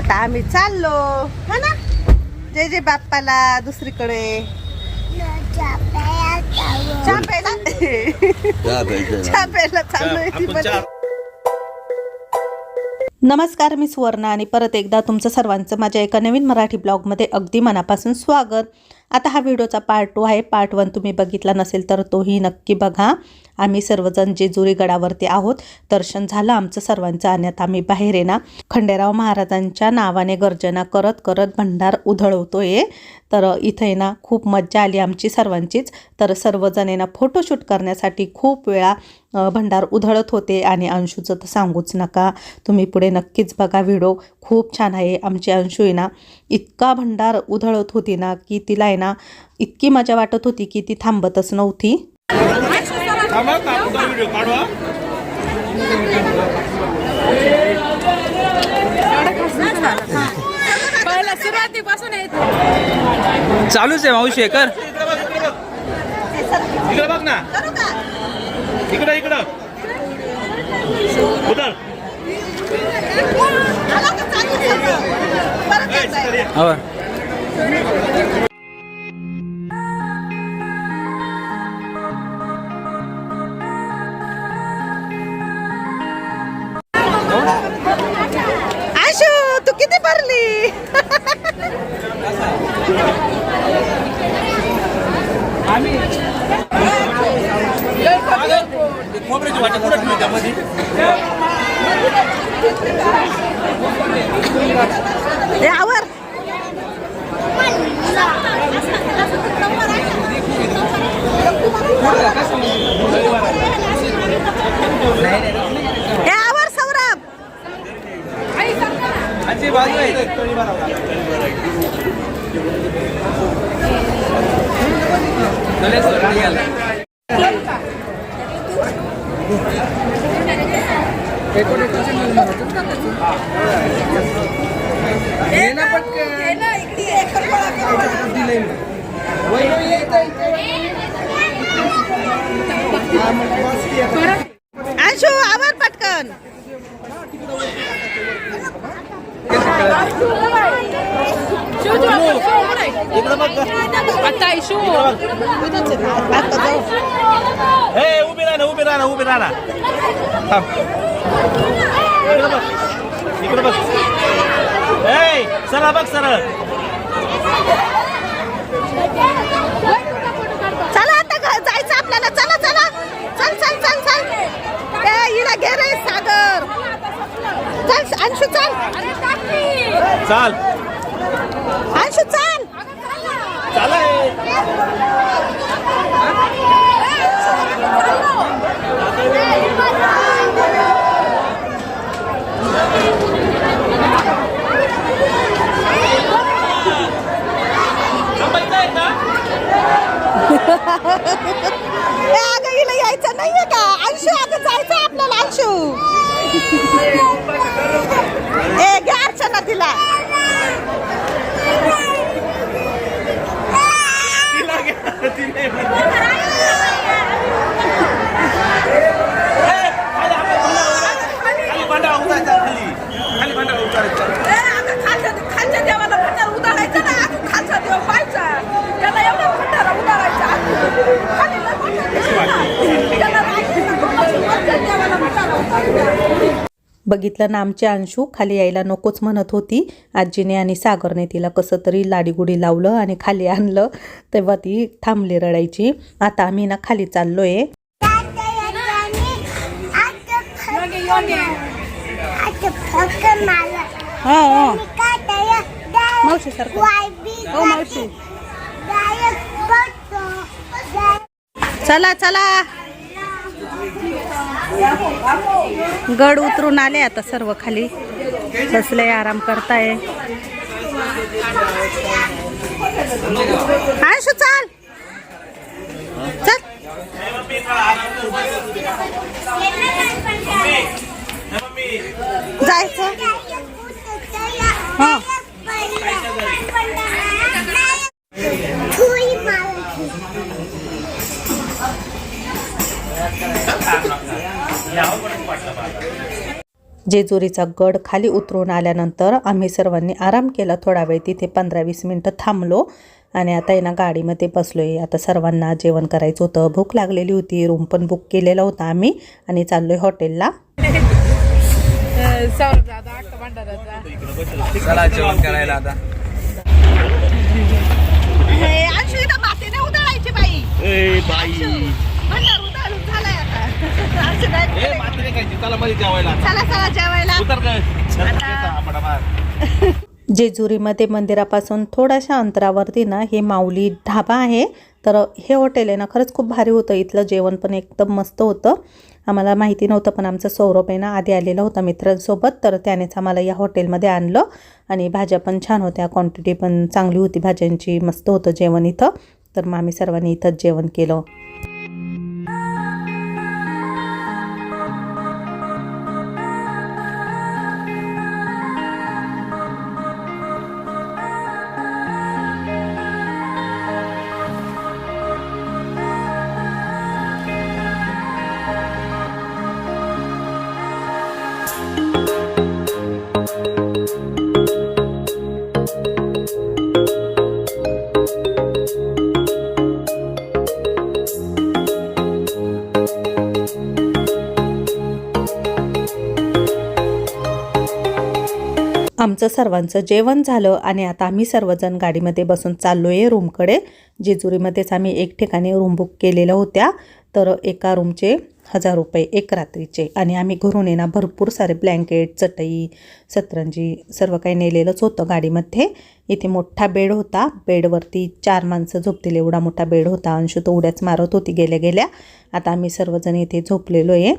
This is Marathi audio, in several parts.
आता आम्ही चाललो. हा ना? जय जय बाप्पाला दुसरीकडे. चाललोय ती पण. नमस्कार मी सुवर्णा आणि परत एकदा तुमचं सर्वांचं माझ्या एका नवीन मराठी ब्लॉगमध्ये अगदी मनापासून स्वागत. आता हा व्हिडिओचा पार्ट टू आहे. पार्ट वन तुम्ही बघितला नसेल तर तोही नक्की बघा. आम्ही सर्वजण जेजुरी गडावरती आहोत दर्शन झालं आमचं सर्वांचं आणण्यात आम्ही बाहेर आहे ना खंडेराव महाराजांच्या नावाने गर्जना करत करत भंडार उधळवतोय तर इथे ना खूप मज्जा आली आमची सर्वांचीच. तर सर्वजण आहे ना फोटोशूट करण्यासाठी खूप वेळा भंडार उधळत होते. आणि अंशूचं तर सांगूच नका. तुम्ही पुढे नक्कीच बघा व्हिडिओ. खूप छान आहे. आमची अंशू आहे ना इतका भंडार उधळत होती ना की तिला आहे ना इतकी मजा वाटत होती की ती थांबतच नव्हती. थांबा कापूचा व्हिडिओ काढवा पहिला सुरुवातीपासून येत चालूच आहे मावशी कर. इकडे बघ ना. इकडं इकडं. उतर हो आशू आवर पटकन. आता इशू. हे उभी राहा ना उभी राहा ना उभी राहा ना. थांब. इकडं बघ. इकडं बघ. ए सरळ बघ सरळ चला आता घ- जायचं आपल्याला चला चला चल चल चल चल ए हिला घे रे सागर चल अंशू चल चाल अंशू चल चालाय ए अगं हिला यायचं नाहीये का अंशू अगं जायचं आपल्याला अंशू ए घे अर्चना तिला तिला घ्या तिने म्हणजे. खाली भांडा उतरायचा खाली खाली भांडा उतरायचा खालच्या देवाला भंडारा उधारायचा ना अजून खालचा देव पाहायचा त्याला एवढा भंडारा उधारायचा खाली लय मोठा देव आहे. त्याला राहायचं ना, वरच्या देवाला भंडारा उधारायचा. बघितलं ना आमची अंशू खाली यायला नकोच म्हणत होती. आजीने आणि सागरने तिला कसं तरी लाडीगुडी लावलं आणि खाली आणलं. तेव्हा ती थांबली रडायची. आता आम्ही ना खाली चाललोय. मावशी हो मावशी. चला चला. गड उतरून आले आता सर्व खाली. बसले आराम करताय. आयशू चाल. चल. जायचं. जेजुरीचा गड खाली उतरून आल्यानंतर आम्ही सर्वांनी आराम केला. थोडा वेळ तिथे पंधरा वीस मिनटं थांबलो आणि आता आहे ना गाडीमध्ये बसलो आहे आता सर्वांना जेवण करायचं होतं. भूक लागलेली होती. रूम पण बुक केलेला होता आम्ही आणि चाललो आहे हॉटेलला. चला जेवण करायला आता. अंशू इथं मातीने उधळायची बाई ए बाई भंडार उधळून झालाय आता असं नाही ए माती नाही खायची. चला मध्ये जेवायला चला चला जेवायला. उतर काय फटाफट जेजुरीमध्ये मंदिरापासून थोड्याशा अंतरावरती ना हे माऊली ढाबा आहे. तर हे हॉटेल आहे ना खरंच खूप भारी होतं. इथलं जेवण पण एकदम मस्त होतं. आम्हाला माहिती नव्हतं पण आमचा सौरभ आहे ना आधी आलेला होता मित्रांसोबत. तर त्यानेच आम्हाला या हॉटेलमध्ये आणलं. आणि भाज्या पण छान होत्या. क्वांटिटी पण चांगली होती. भाज्यांची मस्त होतं जेवण इथं. तर मग आम्ही सर्वांनी इथंच जेवण केलं. आमचं सर्वांचं जेवण झालं आणि आता आम्ही सर्वजण गाडीमध्ये बसून चाललो आहे रूमकडे. जेजुरीमध्येच आम्ही एक ठिकाणी रूम बुक केलेल्या होत्या. तर एका रूमचे हजार रुपये एक रात्रीचे. आणि आम्ही घरून येणार भरपूर सारे ब्लँकेट चटई सतरंजी सर्व काही नेलेलंच होतं गाडीमध्ये. इथे मोठा बेड होता. बेडवरती चार माणसं झोपतील एवढा मोठा बेड होता. अंशू तो उड्याच मारत होती गेल्या गेल्या. आता आम्ही सर्वजण इथे झोपलेलो आहे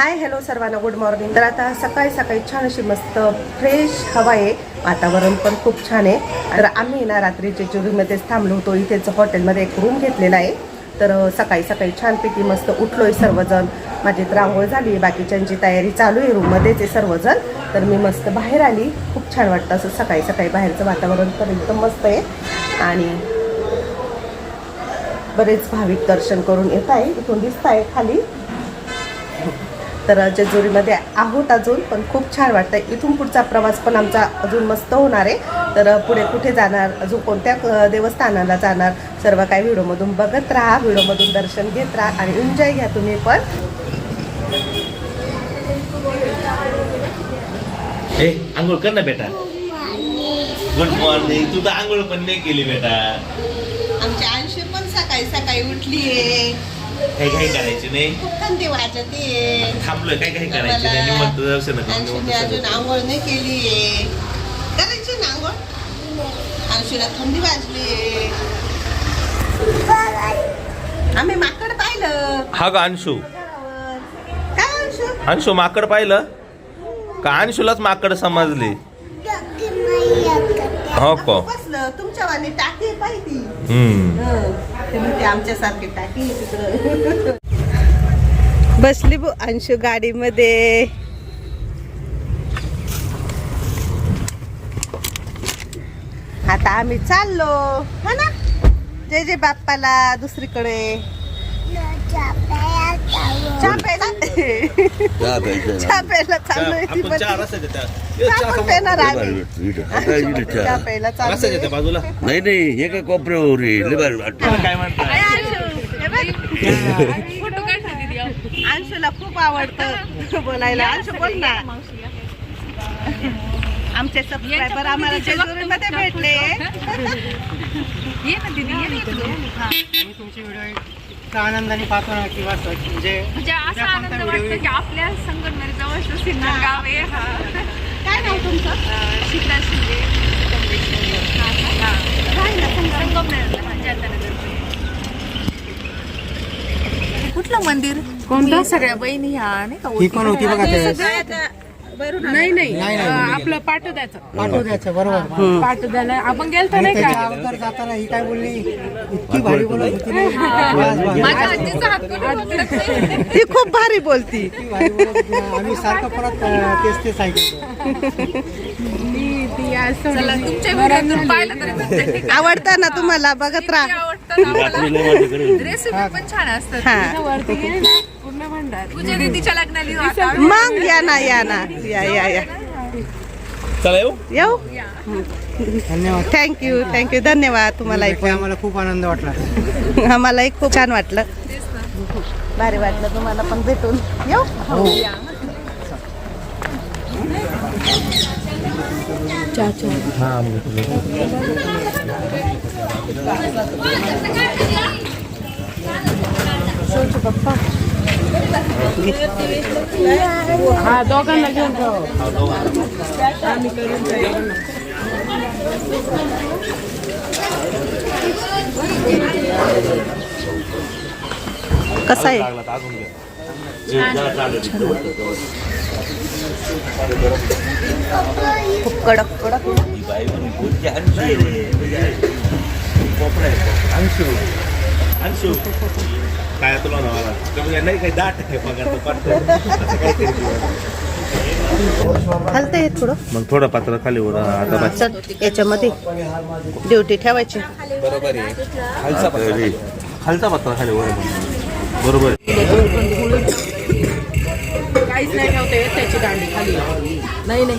हाय हॅलो सर्वांना गुड मॉर्निंग. तर आता सकाळी सकाळी छान अशी मस्त फ्रेश हवा आहे. वातावरण पण खूप छान आहे. तर आम्ही ना रात्री जेजुरीमध्येच थांबलो होतो. इथेच हॉटेलमध्ये एक रूम घेतलेला आहे. तर सकाळी सकाळी छानपैकी मस्त उठलो आहे सर्वजण. माझी तर आंघोळ झाली बाकीच्यांची तयारी चालू आहे. रूममध्येच आहे सर्वजण. तर मी मस्त बाहेर आली. खूप छान वाटतं असं सकाळी सकाळी बाहेरचं वातावरण पण एकदम मस्त आहे. आणि बरेच भाविक दर्शन करून येत आहे. इथून दिसत आहे खाली. तर जेजुरीमध्ये आहोत अजून पण खूप छान वाटतं इथून पुढचा प्रवास पण आमचा अजून मस्त होणार आहे. तर पुढे कुठे जाणार अजून कोणत्या देवस्थानाला जाणार सर्व काही व्हिडिओमधून बघत राहा व्हिडिओमधून दर्शन घेत राहा आणि एन्जॉय घ्या तुम्ही पण. ए आंघोळ कर ना बेटा. गुड मॉर्निंग तू तर आंघोळ पण नाही केली बेटा. आमच्या अंशी पण सकाळी सकाळी उठली आहे काही काही करायची नाही थांबलोय काही करायची नाही दर्शन अजून. आंघोळ नाही केली आहे करायची ना आंघोळ अंशूला थंडी वाजली आम्ही माकड पाहिलं हा का अंशू काय अंशू अंशू माकड पाहिलं का अंशूलाच माकड समजले हो का बसलं तुमच्या वाणी टाकी पाहिजे हम्म ते म्हणते आमच्यासारखी टाकी आहे तिकडं. बसली बो अंशू गाडीमध्ये. आता आम्ही चाललो. हा ना? जय जय बाप्पाला दुसरीकडे. चहा प्यायला चहा प्यायला चाललोय ती आपण पण चार रस्त्याच्या त्या चहा पण पिणार आम्ही चहा प्यायला रस्त्याच्या चाललोय त्या बाजूला? नाही नाही हे काय कोपऱ्यावर आहे. लय भारी वाटतं. काय म्हणतात अंशूला खूप आवडतं बोलायला. अंशू बोल ना. आमचे सबस्क्रायबर आम्हाला जेजुरीमध्ये भेटले. आम्ही तुमचे व्हिडिओ इतका आनंदाने पाहतो ना किंवा म्हणजे म्हणजे असा आनंद वाटतो की आपल्या संगमनेर जवळचं सिन्नर गाव आहे हा. काय नाव तुमचं? शिंदे कुठलं मंदिर? कोणतं? सगळ्या बहिणी ह्या नाही का ही पण होती बघा नाही नाही. आपलं पाठव द्यायचं पाठवू द्यायचं बरोबर. पाठव द्यायला आपण गेलतो नाही त्याच्या का अगोदर जाताना ही काय बोलली? इतकी भारी बोलत होती ना. बस, बस. माझ्या आजीचा हात कोणी पकडत नाही. ती खूप भारी बोलती. इतकी भारी बोलत होती ना. आम्ही सारखं परत अं, तेच तेच ऐकतो चला तुमच्या व्हिडिओतून पाहिलं तरी प्रत्येक ठिकाणी आवडतं ना तुम्हाला? बघत राहा. आवडतं ना मला. रेसिपी पण छान असतात. हा. वरती गेली ना दीदीच्या लग्नाला मग या ना या ना. या या या. चला येऊ? येऊ? धन्यवाद. थँक्यू थँक्यू धन्यवाद तुम्हालाही भेटले आम्हाला खूप आनंद वाटला. आम्हालाही खूप छान वाटलं. भारी वाटलं तुम्हाला पण भेटून. येऊ? कसं आहे लागला तर अजून घ्या खूप कडक. कडक अंशू अंशू. काय तुला ना मला कमी नाही काही दाट आहे पगार तो पाठवतो. असं काहीतरी थोडं. मग थोडं पात्र खाली वर आता चल याच्यामध्ये. ड्युटी ठेवायची. अरे, खालचा पत्र खाली वर बरोबर. काहीच नाही ठेवता येत त्याची दांडी खाली. नाही नाही.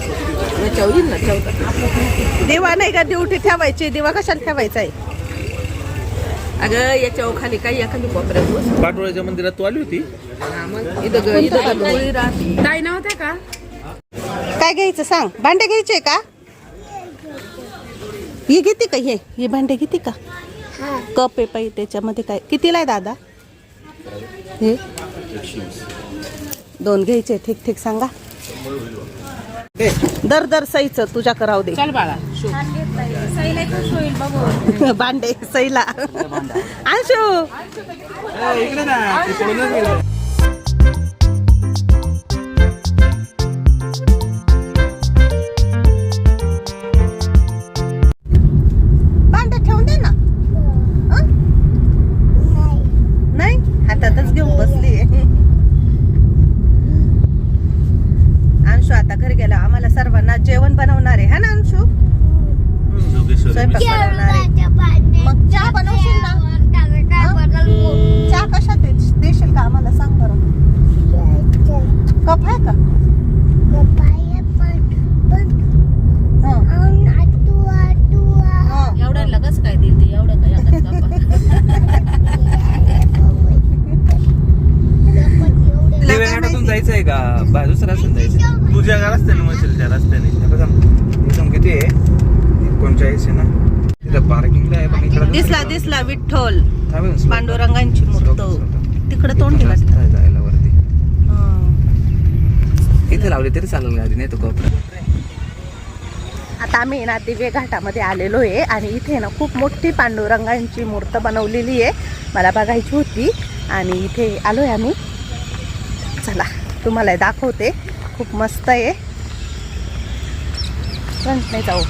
याच्यावर येईल ना ठेवता देवा नाही का ड्युटी ठेवायची देवा कशाला ठेवायचा आहे? अगं याच्यावर खाली काही एखादी कोपऱ्यात बस. पाटोळ्याच्या मंदिरात तू आली होती? हा, मग इथं ग- इथं का गोळी राहते ताई नव्हते का? काय घ्यायचं सांग? भांडे घ्यायचे का? ही घेते का हे? ही भांडे घेते का? कप आहे पाहिजे त्याच्यामध्ये काय? कितीला आहे दादा? हे? दोन घ्यायचे ठीक ठीक सांगा. दर दर सईचं तुझ्या कराव दे. चल बाळा भांडे सईला. अंशू. कप आहे का हं. हं. लगच काय देईल ते एवढं काय एकाच दिव्याघाटातून जायचं आहे का रस्त्याने जायचं तुझ्या रस्त्याने म्हणशील त्या रस्त्याने हे बघा इथून किती आहे एकोणचाळीस आहे ना तिथं पार्किंगला आहे पण इकडं दिसला दिसला विठ्ठल. पांडुरंगांची मूर्त. तिकडे तोंड आहे जायला. इथे लावली तरी चालेल गाडी नाही तो कोपरा आता आम्ही ना दिवे घाटामध्ये आलेलो आहे आणि इथे ना खूप मोठी पांडुरंगांची मूर्त बनवलेली आहे. मला बघायची होती आणि इथे आलोय आम्ही. चला तुम्हाला दाखवते. खूप मस्त आहे. फ्रंट नाही जाऊ.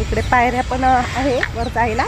इकडे पायऱ्या पण आहे वर जायला.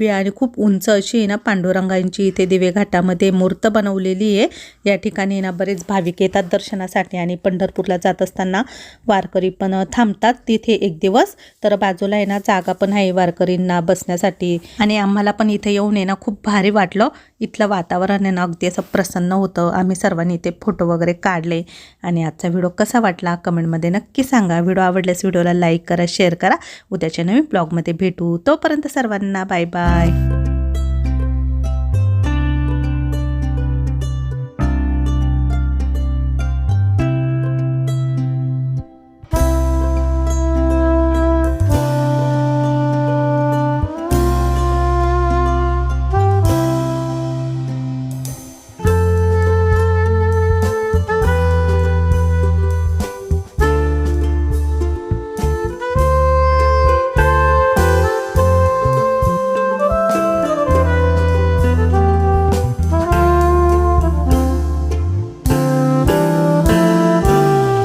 भव्य आणि खूप उंच अशी आहे ना पांडुरंगांची इथे दिवे घाटामध्ये मूर्त बनवलेली आहे. या ठिकाणी ना बरेच भाविक येतात दर्शनासाठी आणि पंढरपूरला जात असताना वारकरी पण थांबतात. तिथे एक दिवस तर बाजूला आहे ना जागा पण आहे वारकरींना बसण्यासाठी. आणि आम्हाला पण इथे येऊन आहे ना खूप भारी वाटलं. इथलं वातावरण आहे ना अगदी असं प्रसन्न होतं. आम्ही सर्वांनी इथे फोटो वगैरे काढले. आणि आजचा व्हिडिओ कसा वाटला कमेंटमध्ये नक्की सांगा. व्हिडिओ आवडल्यास व्हिडिओला लाईक करा शेअर करा. उद्याच्या नवीन ब्लॉगमध्ये भेटू. तोपर्यंत सर्वांना बाय बाय. Bye.